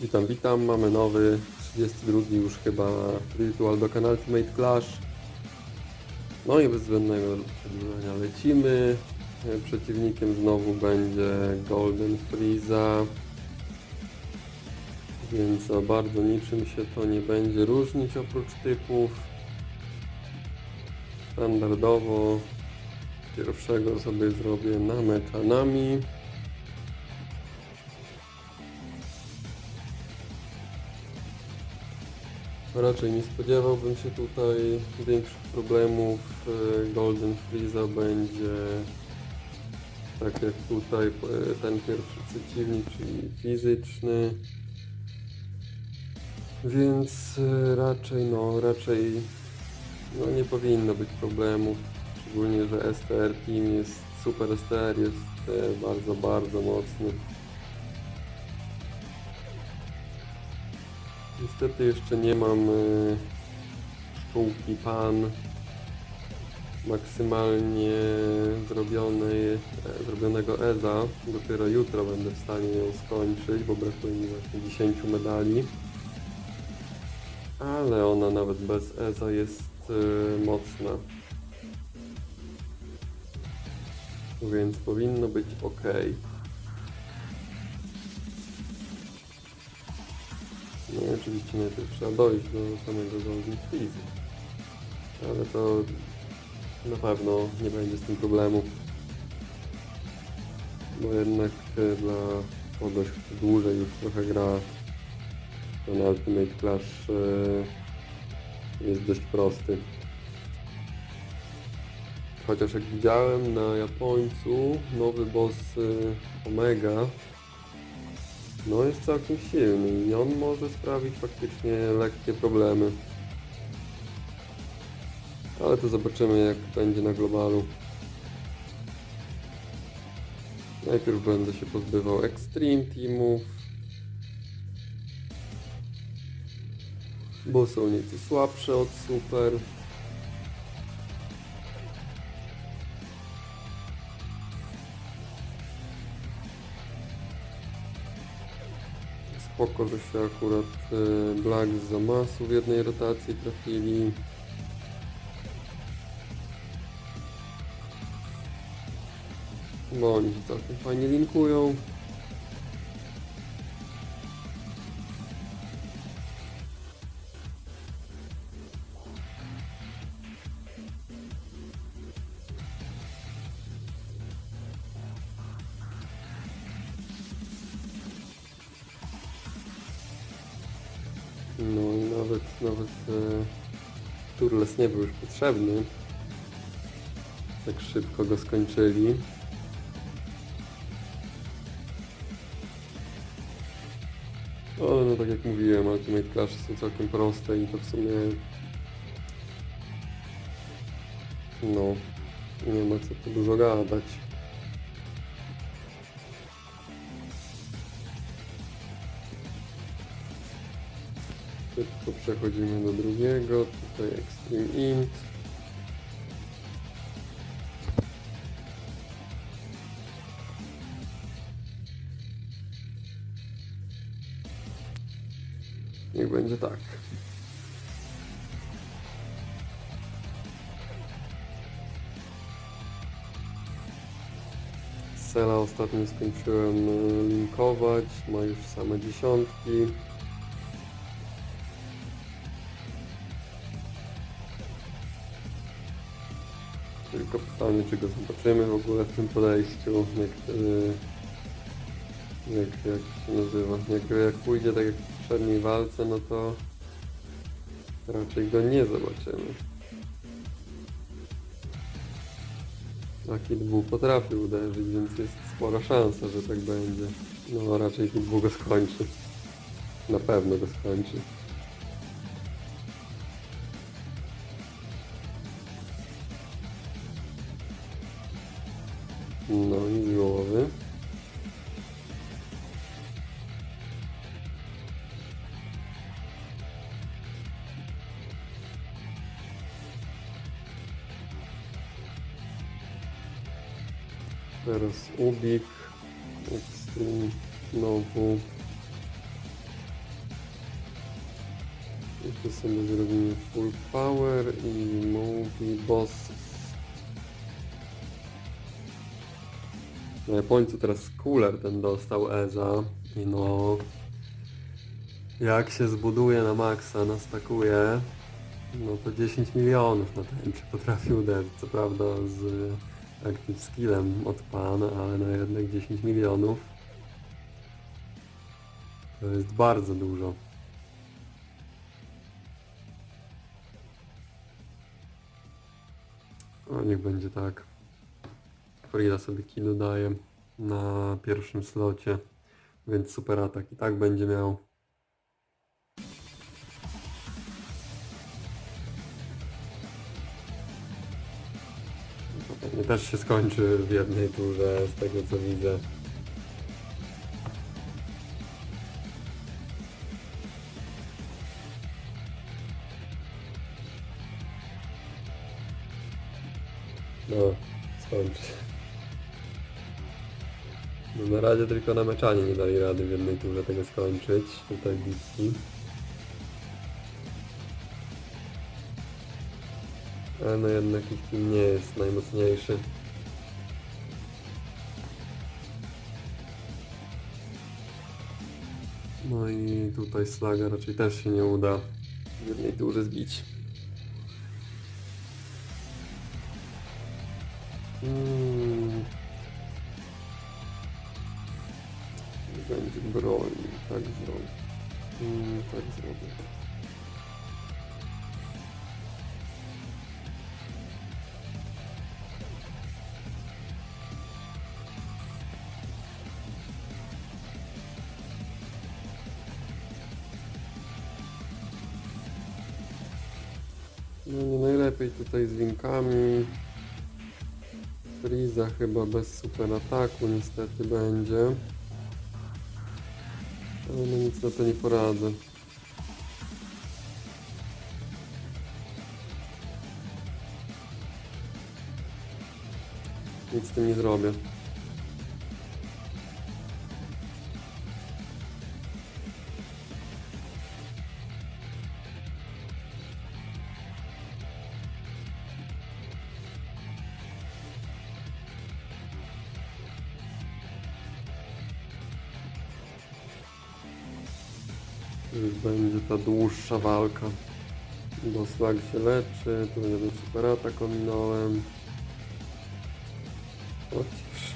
Witam, witam. Mamy nowy 32 już chyba Virtual Dokkan Ultimate Clash. No i bez zbędnego przedłużenia lecimy. E, Przeciwnikiem znowu będzie Golden Freeza. Więc za bardzo niczym się to nie będzie różnić oprócz typów. Standardowo pierwszego sobie zrobię na Raczej nie spodziewałbym się tutaj większych problemów. E, Golden Freeza będzie tak jak tutaj e, ten pierwszy przeciwnik, czyli fizyczny. Więc e, raczej no, raczej no nie powinno być problemów. Szczególnie, że STR Team jest, Super STR jest bardzo, bardzo mocny. Niestety jeszcze nie mam y, szkółki PAN maksymalnie zrobionej, zrobionego EZA. Dopiero jutro będę w stanie ją skończyć, bo brakuje mi właśnie 10 medali. Ale ona nawet bez EZA jest y, mocna. Więc powinno być ok. No i oczywiście najpierw trzeba dojść do samego Golden Freeze. Ale to na pewno nie będzie z tym problemu. Bo jednak e, dla kogoś, kto dłużej już trochę gra, ten Ultimate Clash e, jest dość prosty. Chociaż jak widziałem na Japońcu, nowy boss e, Omega no jest całkiem silny i on może sprawić faktycznie lekkie problemy. Ale to zobaczymy jak będzie na globalu. Najpierw będę się pozbywał Extreme Teamów. Bo są nieco słabsze od Super. Spoko, że się akurat e, Black z Zamasu w jednej rotacji trafili. Bo oni się całkiem fajnie linkują. Nawet, e, Turles nie był już potrzebny. Tak szybko go skończyli. Ale no tak jak mówiłem, Ultimate Clash są całkiem proste i to w sumie... No, nie ma co tu dużo gadać. Szybko przechodzimy do drugiego, tutaj Extreme Int. Niech będzie tak. Sela ostatnio skończyłem e, linkować, ma już same dziesiątki. Tylko pytanie, czy go zobaczymy w ogóle w tym podejściu, jak, e, jak, jak się nazywa. Jak, jak pójdzie tak jak w poprzedniej walce, no to raczej go nie zobaczymy. Taki dwóch potrafi uderzyć, więc jest spora szansa, że tak będzie. No raczej dwóch go skończy. Na pewno go skończy. No i głowy. Teraz Ubik, Extreme, znowu. I tu sobie zrobimy full power i movie bosses. Na Japońcu teraz cooler ten dostał Eza i no jak się zbuduje na maksa, nastakuje, no to 10 milionów na tęczy potrafi uderzyć. Co prawda z active skillem od pana, ale no jednak 10 milionów to jest bardzo dużo. O, niech będzie tak. Frida sobie kilo daje na pierwszym slocie, więc super atak i tak będzie miał. To pewnie też się skończy w jednej turze z tego co widzę. No, skończy. No na razie tylko na meczanie nie dali rady w jednej turze tego skończyć, tutaj bitki. Ale no jednak ich team nie jest najmocniejszy. No i tutaj Slaga raczej też się nie uda w jednej turze zbić. Mm. Broni, tak zrobię. Mm, tak zrobię. No nie najlepiej tutaj z linkami. Friza chyba bez super ataku niestety będzie. Ale no nic na to nie poradzę. Nic z tym nie zrobię. Już będzie ta dłuższa walka. Bo Slag się leczy, tu jeden super atak ominąłem. Chociaż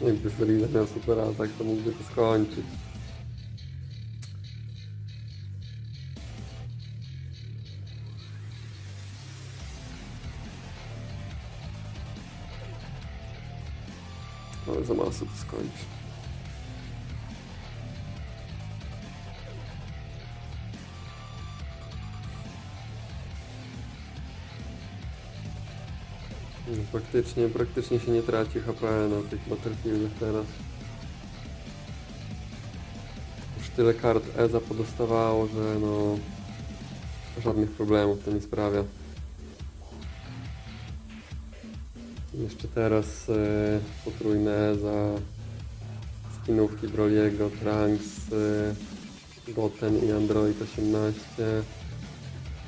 jakby Frida miał super atak, to mógłby to skończyć. Ale za mało to skończy. No, Praktycznie, się nie traci HP na tych Battlefieldach teraz. Już tyle kart EZA podostawało, że no... Żadnych problemów to nie sprawia. Jeszcze teraz e, potrójne EZA, skinówki Broliego, Trunks, e, Goten i Android 18.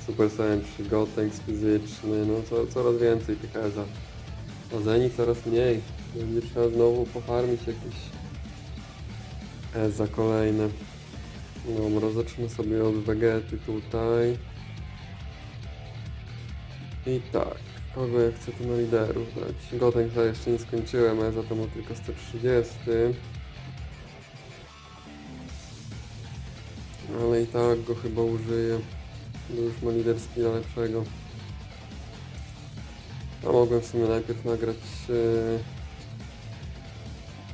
Super Saiyan 3 Gotenks fizyczny, no co, coraz więcej tych EZA. A Zenit coraz mniej. Będzie trzeba znowu pofarmić jakieś EZA kolejne. Dobra, zacznę sobie od Vegety tutaj. I tak, kogo ja chcę tu na liderów dać? Gotenksa jeszcze nie skończyłem, EZA to ma tylko 130. Ale i tak go chyba użyję. Bo już ma lider skilla lepszego. A mogłem w sumie najpierw nagrać... Yy...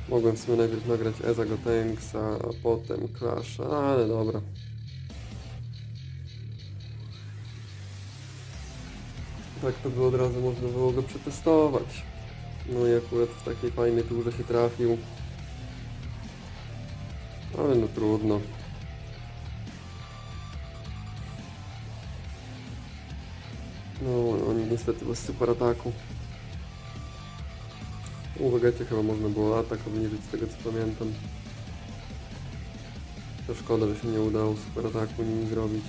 Mogłem w sumie najpierw nagrać Eza Gotenksa, a potem Clasha, ale dobra. Tak to by od razu można było go przetestować. No i akurat w takiej fajnej turze się trafił. Ale no trudno. No, oni niestety bez super ataku. Uwagajcie, chyba można było atak obniżyć z tego co pamiętam. To szkoda, że się nie udało super ataku nimi zrobić.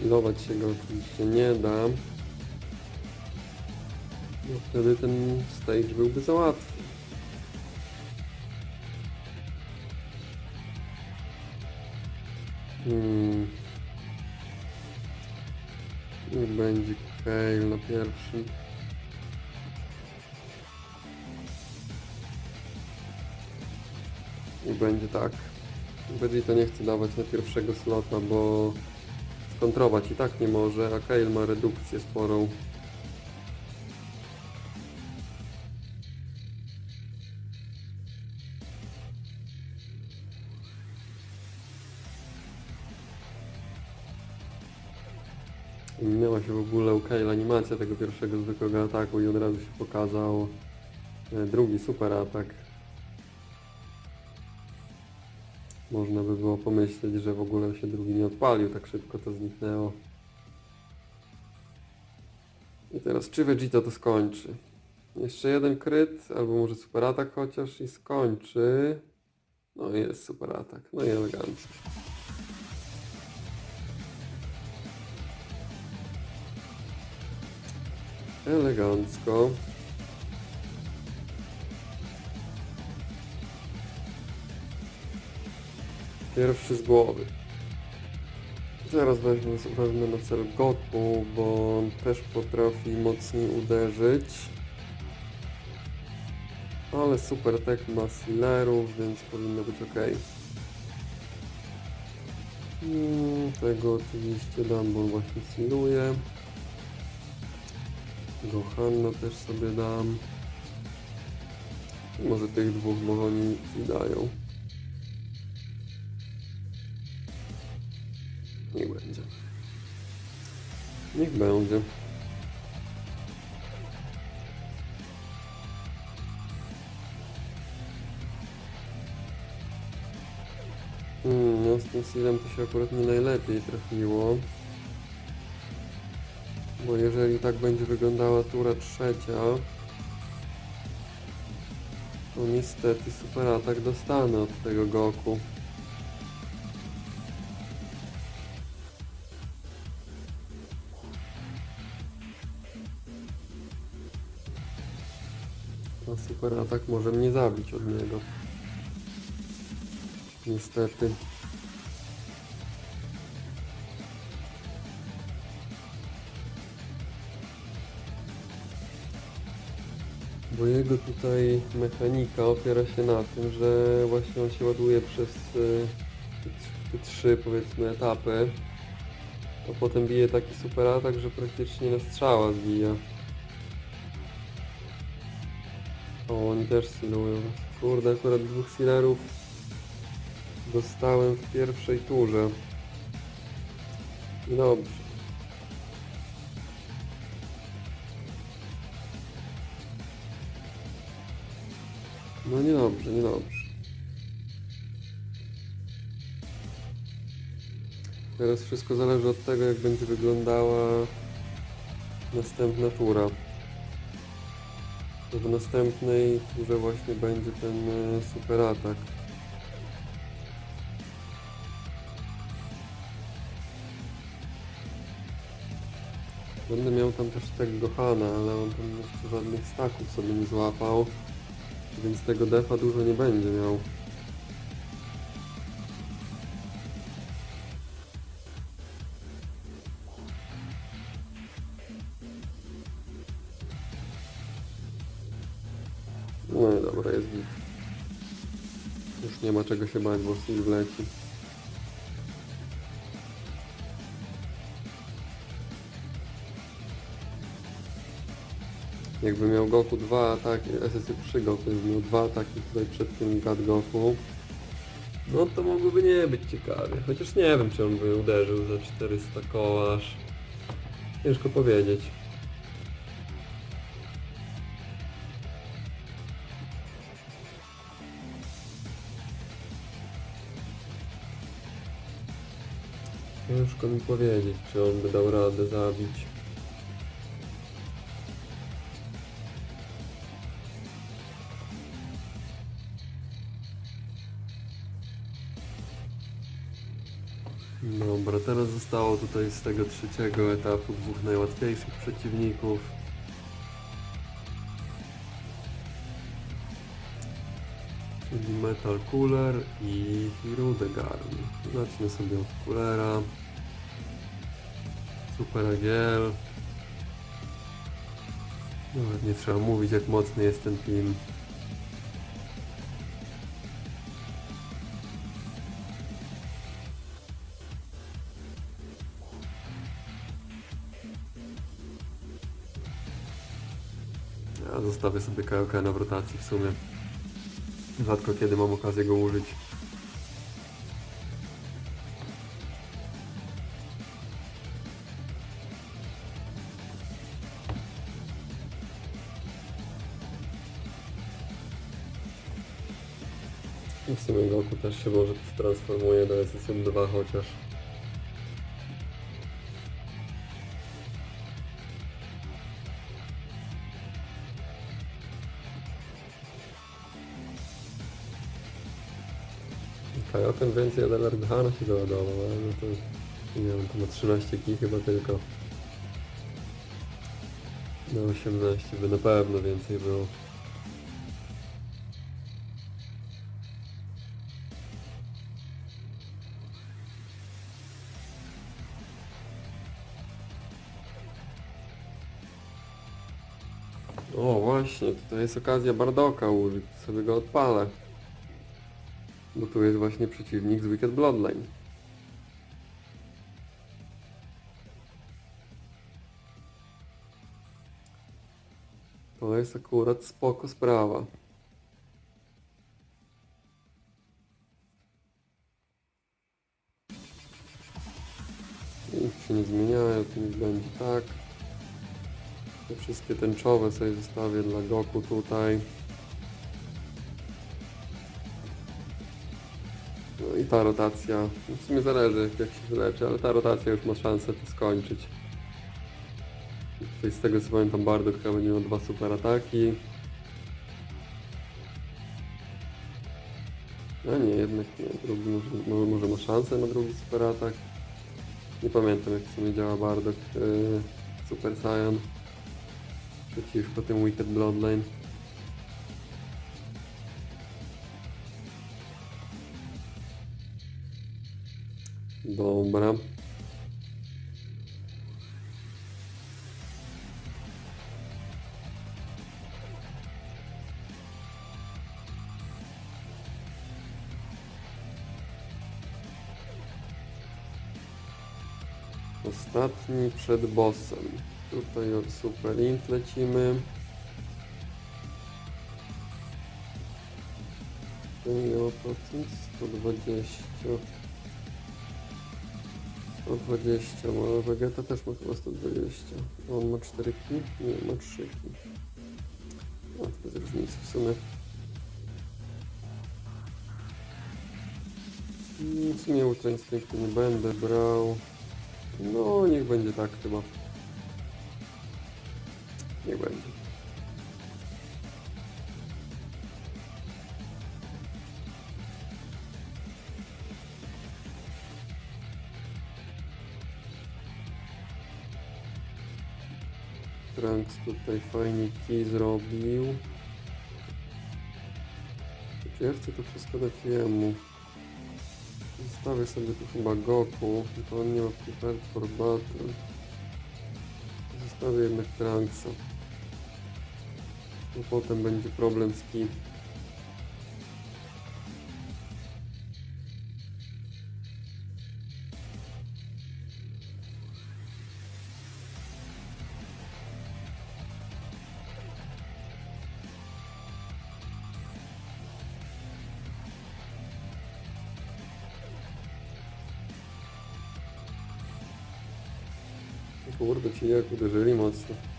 Silować się go oczywiście nie da. No wtedy ten stage byłby za łatwy. Hmm. Niech będzie Kale na pierwszym. I będzie tak. Vegeta nie chce dawać na pierwszego slota, bo skontrować i tak nie może, a Kale ma redukcję sporą. I Minęła się w ogóle u Kale animacja tego pierwszego zwykłego ataku i od razu się pokazał e, drugi super atak. Można by było pomyśleć, że w ogóle się drugi nie odpalił, tak szybko to zniknęło. I teraz czy Vegeta to skończy? Jeszcze jeden kryt, albo może super atak chociaż i skończy. No jest super atak, no i elegancko. Elegancko. Pierwszy z głowy. Zaraz weźmę, wezmę na cel Goku, bo on też potrafi mocniej uderzyć. Ale super tech ma sealerów, więc powinno być ok. Mm, tego oczywiście dam, bo właśnie sealuje. Gohanna też sobie dam. Może tych dwóch, bo oni dają. Niech będzie. Hmm, no z tym sealem to się akurat nie najlepiej trafiło. Bo jeżeli tak będzie wyglądała tura trzecia, to niestety super atak dostanę od tego Goku. Super atak może mnie zabić od niego. Niestety. Bo jego tutaj mechanika opiera się na tym, że właśnie on się ładuje przez y, te, tr- te trzy powiedzmy etapy. A potem bije taki super atak, że praktycznie na strzała zbija. O, oni też sealują. Kurde, akurat dwóch sealerów dostałem w pierwszej turze. I Dobrze. No niedobrze, niedobrze. Teraz wszystko zależy od tego, jak będzie wyglądała następna tura. W następnej turze właśnie będzie ten e, super atak. Będę miał tam też tego Gohana, ale on tam jeszcze żadnych staków sobie nie złapał. Więc tego defa dużo nie będzie miał. No i dobra, jest git. Już nie ma czego się bać, bo Steel wleci. Jakby miał Goku dwa ataki, SSY 3 Goku, jakby miał dwa ataki tutaj przed tym God Goku, no to mogłoby nie być ciekawie. Chociaż nie wiem, czy on by uderzył za 400 koła aż. Ciężko powiedzieć. Ciężko mi powiedzieć, czy on by dał radę zabić. Dobra, teraz zostało tutaj z tego trzeciego etapu dwóch najłatwiejszych przeciwników. Czyli Metal Cooler i Hirudegarn. Zacznę sobie od Coolera. Super Agiel. Nawet nie trzeba mówić jak mocny jest ten team. Ja zostawię sobie KLK na rotacji w sumie. Rzadko kiedy mam okazję go użyć. W sumie Goku też się może transformuje do SSM2 chociaż. Kajoken więcej od Alerghana się załadował, ale no to nie wiem, to ma 13 kg chyba tylko. Na 18 by na pewno więcej było. O właśnie, tutaj jest okazja Bardoka użyć, sobie go odpalę. Bo tu jest właśnie przeciwnik z Wicked Bloodline. To jest akurat spoko sprawa. Wszystkie tęczowe sobie zostawię dla Goku tutaj. No i ta rotacja, no w sumie zależy jak się wyleczy, ale ta rotacja już ma szansę to skończyć. Tutaj z tego co pamiętam Bardok chyba będzie miał dwa super ataki. A nie, jednak nie, drugi może, może, ma szansę na drugi super atak. Nie pamiętam jak w sumie działa Bardok yy, Super Saiyan przeciwko tym Wicked Bloodline. Dobra. Ostatni przed bossem. Tutaj od Super Int lecimy. Ten miał procent 120. 120, ale Vegeta też ma chyba 120. On ma 4 ki? Nie, ma 3 ki. No, to bez różnicy w sumie. W sumie Instynktu nie będę brał. No, niech będzie tak chyba. Niech będzie. Trunks tutaj fajnie key zrobił. Ja chcę to wszystko dać jemu? Zostawię sobie tu chyba Goku, to on nie ma prepared for battle. Zostawię jednak Trunksa. Bo potem będzie problem z ki. Kurde, ci jak uderzyli mocno.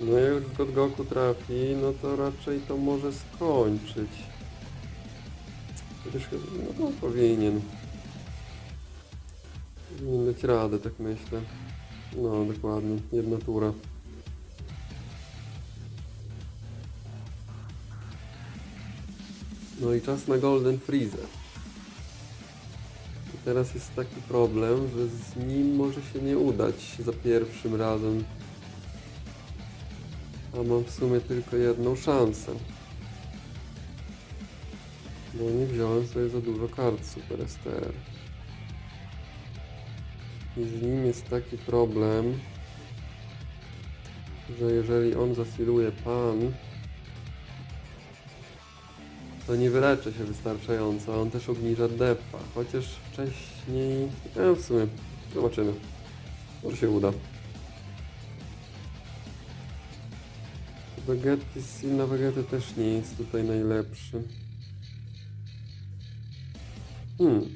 No jak God Goku trafi, no to raczej to może skończyć. Chociaż no, no powinien. Powinien dać radę, tak myślę. No, dokładnie, jedna tura. No i czas na Golden Freezer. teraz jest taki problem, że z nim może się nie udać za pierwszym razem. A mam w sumie tylko jedną szansę. Bo nie wziąłem sobie za dużo kart Super STR. I z nim jest taki problem, że jeżeli on zasiluje pan, to nie wyleczy się wystarczająco, on też obniża defa, chociaż wcześniej... E, w sumie, zobaczymy. Może się uda. Vegety, na Vegetę też nie jest tutaj najlepszy. Hmm.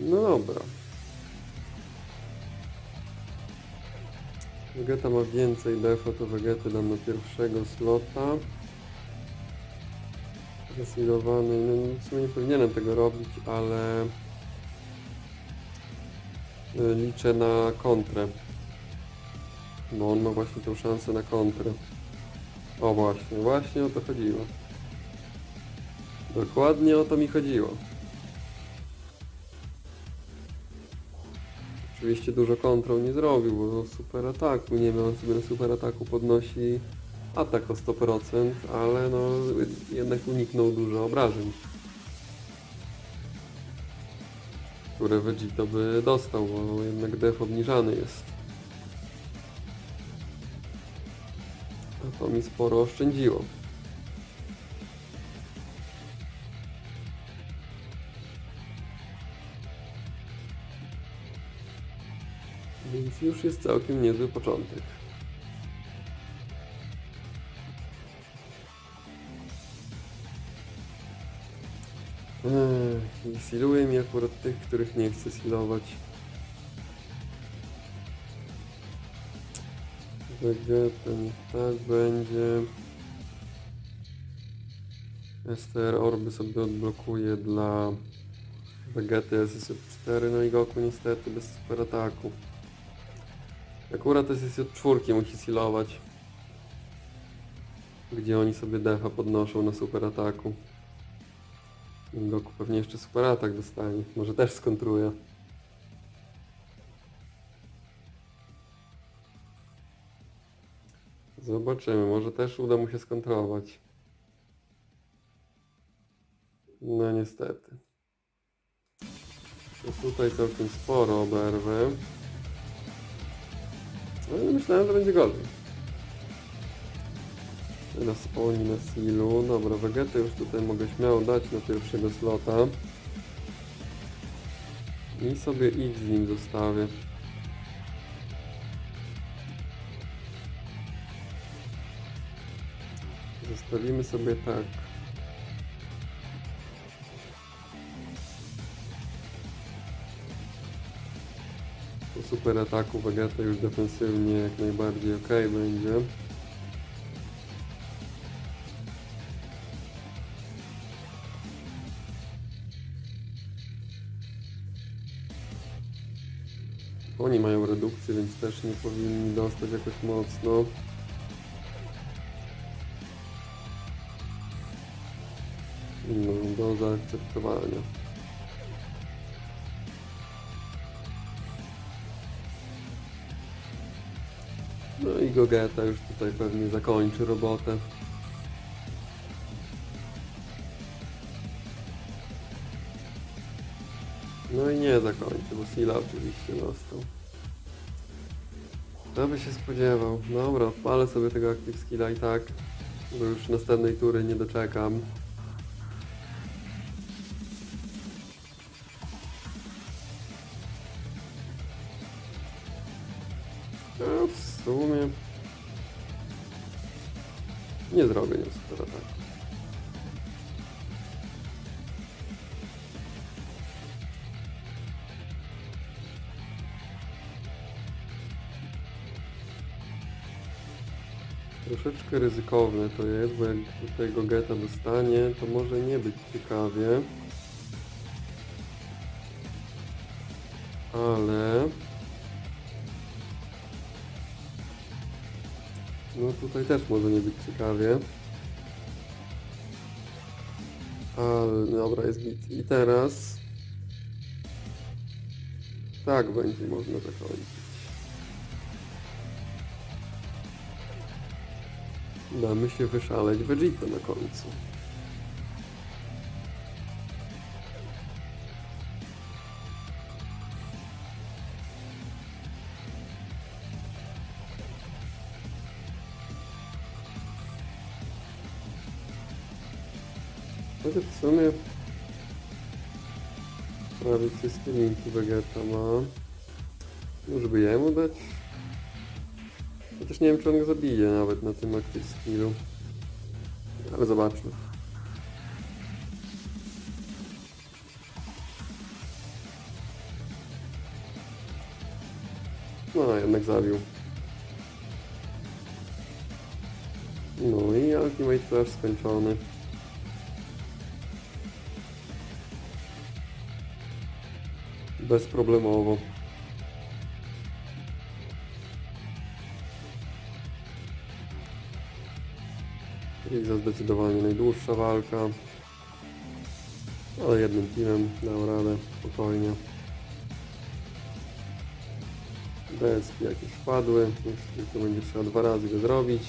No dobra. Vegeta ma więcej defa, to Vegetę dam na pierwszego slota. Zasilowany, no w sumie nie powinienem tego robić, ale y, liczę na kontrę. Bo on ma właśnie tą szansę na kontrę. O właśnie, właśnie o to chodziło. Dokładnie o to mi chodziło. Oczywiście dużo kontrol nie zrobił, bo super ataku nie miał, on sobie na super ataku podnosi atak o 100%, ale no jednak uniknął dużo obrażeń. Które Vegito by dostał, bo jednak def obniżany jest. To mi sporo oszczędziło. Więc już jest całkiem niezły początek. Ech, I siluję mi akurat tych, których nie chcę silować. Vegeta niech tak będzie. STR Orby sobie odblokuje dla Vegety SSJ4, no i Goku niestety bez super ataku. Akurat SSJ4 musi silować. Gdzie oni sobie defa podnoszą na super ataku. Goku pewnie jeszcze super atak dostanie. Może też skontruje. Zobaczymy, może też uda mu się skontrować. No niestety. To tutaj całkiem sporo oberwę. Ale myślałem, że będzie gorzej. Teraz sponi na silu. Dobra, Vegetę już tutaj mogę śmiało dać na pierwszego slota. I sobie X z nim zostawię. Zostawimy sobie tak. Po super ataku Vegeta już defensywnie jak najbardziej ok będzie. Oni mają redukcję, więc też nie powinni dostać jakoś mocno. Zaakceptowania. No i Gogeta już tutaj pewnie zakończy robotę. No i nie zakończy, bo Sila oczywiście dostał. Kto by się spodziewał? Dobra, odpalę sobie tego Active Skilla i tak, bo już następnej tury nie doczekam. Ryzykowne to jest, bo jak tutaj Gogeta dostanie, to może nie być ciekawie. Ale... No tutaj też może nie być ciekawie. Ale dobra, jest git. I teraz Tak będzie można zakończyć. Damy się wyszaleć Vegeta na końcu. Chociaż w sumie prawie wszystkie linki Vegeta ma. Już by jemu dać? Chociaż nie wiem czy on go zabije nawet na tym active skillu. Ale zobaczmy. No, jednak zabił. No i Ultimate Flash skończony. Bezproblemowo. Zdecydowanie najdłuższa walka. Ale jednym teamem dał radę, spokojnie. Deski jakieś wpadły, już tylko będzie trzeba dwa razy go zrobić.